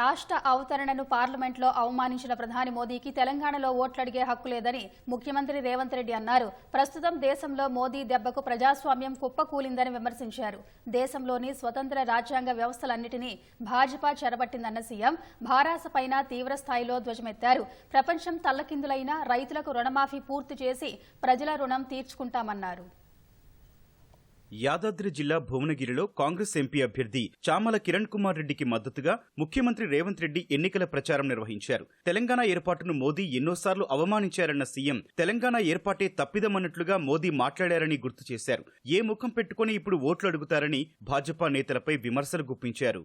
రాష్ట్ర అవతరణను పార్లమెంట్లో అవమానించిన ప్రధాని మోదీకి తెలంగాణలో ఓట్లడిగే హక్కు లేదని ముఖ్యమంత్రి రేవంత్ రెడ్డి అన్నారు. ప్రస్తుతం దేశంలో మోదీ దెబ్బకు ప్రజాస్వామ్యం కుప్పకూలిందని విమర్శించారు. దేశంలోని స్వతంత్ర రాజ్యాంగ వ్యవస్థలన్నిటినీ భాజపా చెరబట్టిందన్న సీఎం భారాసపైన తీవ్రస్థాయిలో ధ్వజమెత్తారు. ప్రపంచం తల్లకిందులైన రైతులకు రుణమాఫీ పూర్తి చేసి ప్రజల రుణం తీర్చుకుంటామన్నారు. యాదాద్రి జిల్లా భువనగిరిలో కాంగ్రెస్ ఎంపీ అభ్యర్థి చామల కిరణ్ కుమార్ రెడ్డికి మద్దతుగా ముఖ్యమంత్రి రేవంత్ రెడ్డి ఎన్నికల ప్రచారం నిర్వహించారు. తెలంగాణ ఏర్పాటును మోదీ ఎన్నోసార్లు అవమానించారన్న సీఎం తెలంగాణ ఏర్పాటే తప్పిదమన్నట్లుగా మోదీ మాట్లాడారని గుర్తు చేశారు. ఏ ముఖం పెట్టుకుని ఇప్పుడు ఓట్లు అడుగుతారని భాజపా నేతలపై విమర్శలు గుప్పించారు.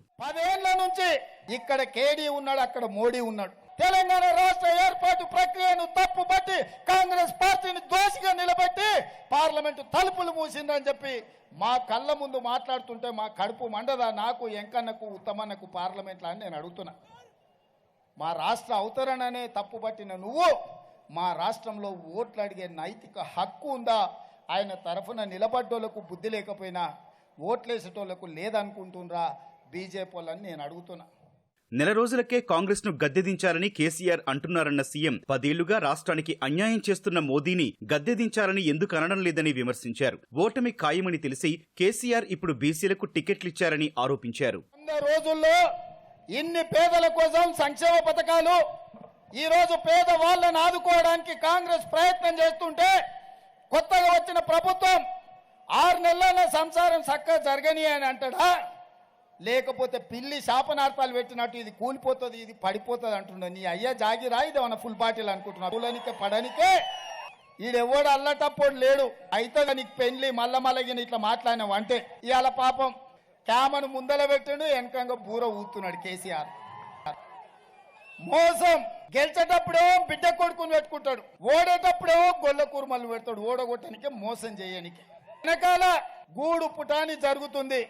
నుంచి ఇక్కడ కేడీ ఉన్నాడు అక్కడ మోడీ ఉన్నాడు. తెలంగాణ రాష్ట్ర ఏర్పాటు ప్రక్రియను తప్పుపట్టి కాంగ్రెస్ పార్టీని దోషిగా నిలబెట్టి పార్లమెంటు తలుపులు మూసిందని చెప్పి మా కళ్ళ ముందు మాట్లాడుతుంటే మా కడుపు మండదా నాకు ఎంకన్నకు ఉత్తమన్నకు పార్లమెంట్లో అని నేను అడుగుతున్నా. మా రాష్ట్ర అవతరణనే తప్పు పట్టిన నువ్వు మా రాష్ట్రంలో ఓట్లు అడిగే నైతిక హక్కు ఉందా? ఆయన తరఫున నిలబడ్డోళ్ళకు బుద్ధి లేకపోయినా ఓట్లేసేటోళ్ళకు లేదనుకుంటుండ్రా? బీజేపీ వాళ్ళని నేను అడుగుతున్నా. నెల రోజులకే కాంగ్రెస్ను గద్దెదించాలని కేసీఆర్ అంటున్నారన్న సీఎం. పదేళ్ళుగా రాష్ట్రానికి అన్యాయం చేస్తున్న మోదీని గద్దెదించాలని ఎందుకు అనడం లేదని విమర్శించారు. ఓటమి ఖాయమని తెలిసి కేసీఆర్ ఇప్పుడు బీసీలకు టికెట్లిచ్చారని ఆరోపించారు. రోజుల్లో ఇన్ని పేదల కోసం సంక్షేమ పథకాలు ఈ రోజు పేద వాళ్ళని ఆదుకోవడానికి కాంగ్రెస్ ప్రయత్నం చేస్తుంటే కొత్తగా వచ్చిన ప్రభుత్వం ఆరు నెలల సంసారం చక్కగా జరగని అని అంటాడా? లేకపోతే పిల్లి శాపనార్థాలు పెట్టినట్టు ఇది కూలిపోతుంది ఇది పడిపోతుంది అంటున్నాడు నీ అయ్యా జాగిరా ఇది మన ఫుల్ బాటిల్ అనుకుంటున్నా పూలనికే పడనికే? ఈడెవడు అల్లటప్పుడు లేడు. అయితే నీకు పెళ్ళి మల్ల మల్లగిన ఇట్లా మాట్లాడినావు అంటే ఇవాళ పాపం క్యామను ముందల పెట్టాడు వెనకంగా బూర ఊతున్నాడు కేసీఆర్. మోసం! గెలిచేటప్పుడేమో బిడ్డ కొడుకుని పెట్టుకుంటాడు. ఓడేటప్పుడేమో గొల్ల కూరమల్లు పెడతాడు. ఓడగొట్టడానికి మోసం చేయడానికి వెనకాల గూడు పుటాని జరుగుతుంది.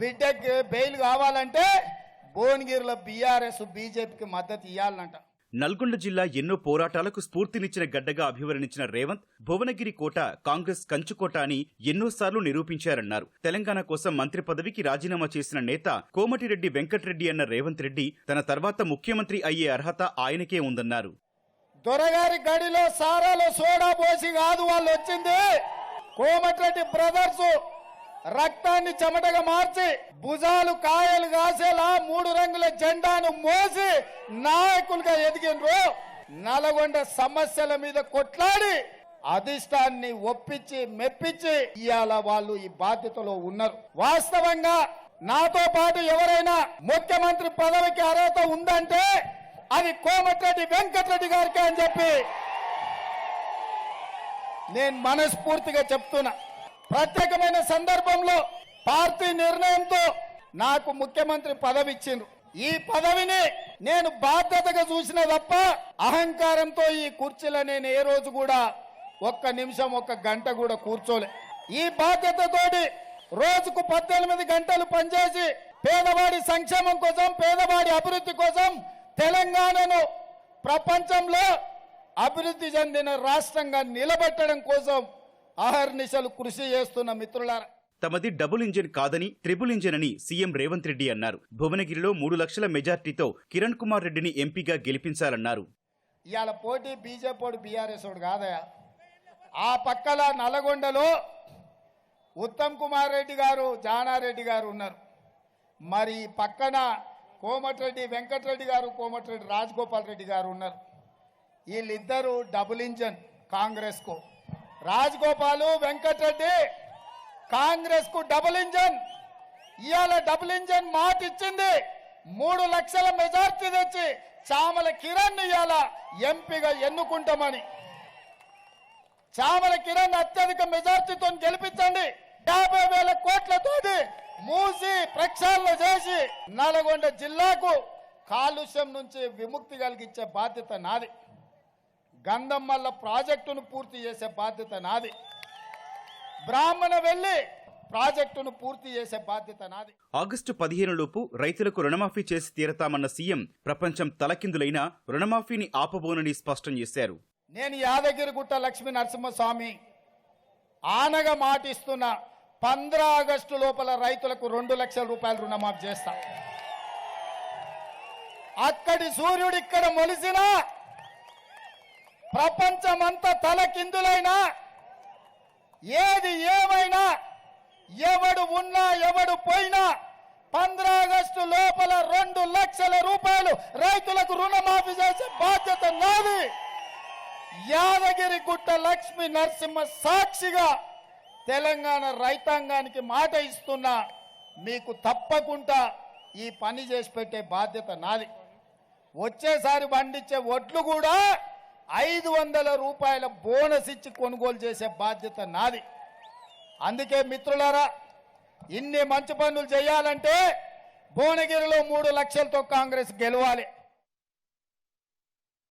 బిడ్డకి బెయిల్ కావాలంటే భువనగిరిలో బీఆర్ఎస్ బీజేపీకి మద్దతు ఇవ్వాలంట నల్గొండ జిల్లా ఎన్నో పోరాటాలకు స్ఫూర్తినిచ్చిన గడ్డగా అభివర్ణించిన రేవంత్ భువనగిరి కోట కాంగ్రెస్ కంచుకోట అని ఎన్నోసార్లు నిరూపించారన్నారు. తెలంగాణ కోసం మంత్రి పదవికి రాజీనామా చేసిన నేత కోమటిరెడ్డి వెంకటరెడ్డి అన్న రేవంత్ రెడ్డి తన తర్వాత ముఖ్యమంత్రి అయ్యే అర్హత ఆయనకే ఉందన్నారు. దొరగారి గడిలో సారాలో సోడా పోసి కాదు వాళ్ళు వచ్చింది. కోమటిరెడ్డి బ్రదర్స్ రక్తాన్ని చెమటగా మార్చి భుజాలు కాయలు కాసేలా మూడు రంగుల జెండాను మోసి నాయకులుగా ఎదిగినరు నల్గొండ సమస్యల మీద కొట్లాడి అధిష్టాన్ని ఒప్పించి మెప్పించి ఇవాళ వాళ్ళు ఈ బాధ్యతలో ఉన్నారు. వాస్తవంగా నాతో పాటు ఎవరైనా ముఖ్యమంత్రి పదవికి అర్హత ఉందంటే అది కోమటిరెడ్డి వెంకటరెడ్డి గారికి అని చెప్పి నేను మనస్ఫూర్తిగా చెప్తున్నా. ప్రత్యేకమైన సందర్భంలో పార్టీ నిర్ణయంతో నాకు ముఖ్యమంత్రి పదవి ఇచ్చిండ్రు ఈ పదవిని నేను బాధ్యతగా చూసిన తప్ప అహంకారంతో ఈ కుర్చీలో నేను ఏ రోజు కూడా ఒక్క నిమిషం ఒక్క గంట కూడా కూర్చోలే. ఈ బాధ్యతతోటి రోజుకు పద్దెనిమిది గంటలు పనిచేసి పేదవాడి సంక్షేమం కోసం పేదవాడి అభివృద్ధి కోసం తెలంగాణను ప్రపంచంలో అభివృద్ధి చెందిన రాష్ట్రంగా నిలబెట్టడం కోసం అహర్నిశలు కృషి చేస్తున్న మిత్రులారా. తమది డబుల్ ఇంజిన్ కాదని ట్రిపుల్ ఇంజిన్ అని సీఎం రేవంత్ రెడ్డి అన్నారు. భువనగిరిలో మూడు లక్షల మెజార్టీతో కిరణ్ కుమార్ రెడ్డిని ఎంపీగా గెలిపించాలన్నారు. ఇవాళ పోటీ బీజేపీ బీఆర్ఎస్ కాదయా ఆ పక్కల నల్గొండలో ఉత్తమ్ కుమార్ రెడ్డి గారు జానారెడ్డి గారు ఉన్నారు. మరి పక్కన కోమటిరెడ్డి వెంకటరెడ్డి గారు కోమటిరెడ్డి రాజగోపాల్ రెడ్డి గారు ఉన్నారు. వీళ్ళిద్దరూ డబుల్ ఇంజన్ కాంగ్రెస్కు రాజగోపాలు వెంకటరెడ్డి కాంగ్రెస్కు డబుల్ ఇంజన్. ఇవాళ డబుల్ ఇంజన్ మాట ఇచ్చింది మూడు లక్షల మెజార్టీ తెచ్చి చామల కిరణ్ ఇవాళ ఎంపీగా ఎన్నుకుంటామని. చామల కిరణ్ అత్యధిక మెజార్టీతో గెలిపించండి. యాభై వేల కోట్లతోటి మూసి ప్రక్షాళన చేసి నల్గొండ జిల్లాకు కాలుష్యం నుంచి విముక్తి కలిగించే బాధ్యత నాది. గంధమల్ల ప్రాజెక్టును పూర్తి చేసే బాధ్యత నాది. బ్రాహ్మణ వెళ్ళి ప్రాజెక్టును పూర్తి చేసే బాధ్యత నాది. ఆగస్టు పదిహేనులోపు రైతులకు రుణమాఫీ చేసి తీరతామన్న సీఎం ప్రపంచం తలకిందులైనా రుణమాఫీని ఆపబోనని స్పష్టం చేశారు. నేను యాదగిరిగుట్ట లక్ష్మీ నరసింహస్వామి ఆనగా మాటిస్తున్న పంద్రా ఆగస్టు లోపల రైతులకు రెండు లక్షల రూపాయలు రుణమాఫీ చేస్తా. అక్కడి సూర్యుడు ఇక్కడ మొలిసినా ప్రపంచమంతా తలకిందులైనా ఏది ఏమైనా ఎవడు ఉన్నా ఎవడు పోయినా పంద్రా ఆగస్టు లోపల రెండు లక్షల రూపాయలు రైతులకు రుణమాఫీ చేసే బాధ్యత నాది. యాదగిరి గుట్ట లక్ష్మి నరసింహ సాక్షిగా తెలంగాణ రైతాంగానికి మాట ఇస్తున్నా. మీకు తప్పకుండా ఈ పని చేసి పెట్టే బాధ్యత నాది. వచ్చేసారి పండించే వడ్లు కూడా ఐదు వందల రూపాయల బోనస్ ఇచ్చి కొనుగోలు చేసే బాధ్యత నాది. అందుకే మిత్రులారా ఇన్ని మంచి పనులు చేయాలంటే భువనగిరిలో మూడు లక్షలతో కాంగ్రెస్ గెలవాలి.